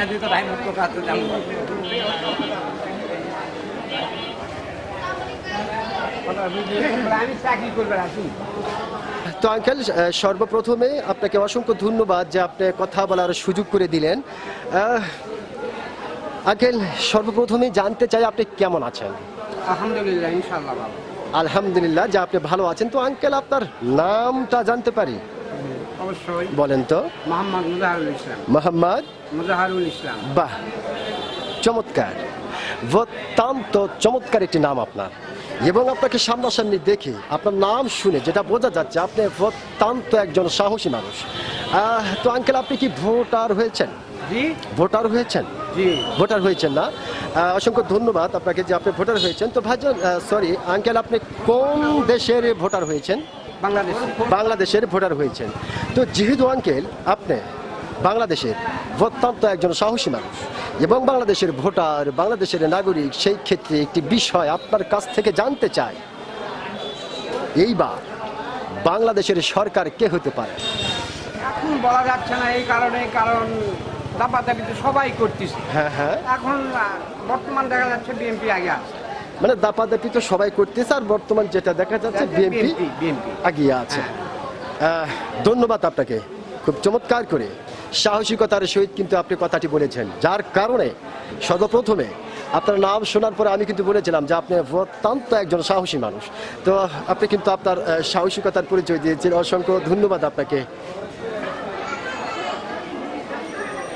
টাকা দিত ভাই মুক্ত কাজ জানব আমি চাকরি করবে আসি তো আঙ্কেল সর্বপ্রথমে আপনাকে অসংখ্য ধন্যবাদ যে আপনি কথা বলার সুযোগ করে দিলেন। আঙ্কেল সর্বপ্রথমে জানতে চাই আপনি কেমন আছেন? আলহামদুলিল্লাহ আলহামদুলিল্লাহ যে আপনি ভালো আছেন। তো আঙ্কেল আপনার নামটা জানতে পারি? অবশ্যই। বলেন তো। মোহাম্মদ মুজাহারুল ইসলাম। মোহাম্মদ? মুজাহারুল ইসলাম। বাহ। চমৎকার। অত্যন্ত চমৎকার একটি নাম আপনার। এবং আপনাকে সামনাসামনি দেখে আপনার নাম শুনে যেটা বোঝা যাচ্ছে আপনি অত্যন্ত একজন সাহসী মানুষ। তো আঙ্কেল আপনি কি ভোটার হয়েছেন? জি। ভোটার হয়েছেন? জি। ভোটার হয়েছেন না? অসংখ্য ধন্যবাদ আপনাকে যে আপনি ভোটার হয়েছেন। তো ভাইজান সরি আঙ্কেল আপনি কোন দেশের ভোটার হয়েছেন? বাংলাদেশের ভোটার হয়েছেন। তো যেহেতু আঙ্কেল আপনি বাংলাদেশের অত্যন্ত একজন সাহসী মানুষ এবং বাংলাদেশের ভোটার বাংলাদেশের নাগরিক সেই ক্ষেত্রে একটি বিষয় আপনার কাছ থেকে জানতে চাই। এইবার বাংলাদেশের সরকার কে হতে পারে? এখন বলা যাচ্ছে না এই কারণে কারণ দাপাদাপি তো সবাই করতেছে। হ্যাঁ হ্যাঁ। এখন বর্তমান দেখা যাচ্ছে বিএনপি আগে আছে। মানে দাপাদাপি তো সবাই করতেছে আর বর্তমান যেটা দেখা যাচ্ছে বিএনপি আগিয়ে আছে। ধন্যবাদ আপনাকে। খুব চমৎকার করে। সাহসিকতার সহিত কিন্তু আপনি কথাটি বলেছেন। যার কারণে সর্বপ্রথমে আপনার নাম শোনার পরে আমি কিন্তু বলেছিলাম যে আপনি অত্যন্ত একজন সাহসী মানুষ। তো আপনি কিন্তু আপনার সাহসিকতার পরিচয় দিয়েছেন। অসংখ্য ধন্যবাদ আপনাকে।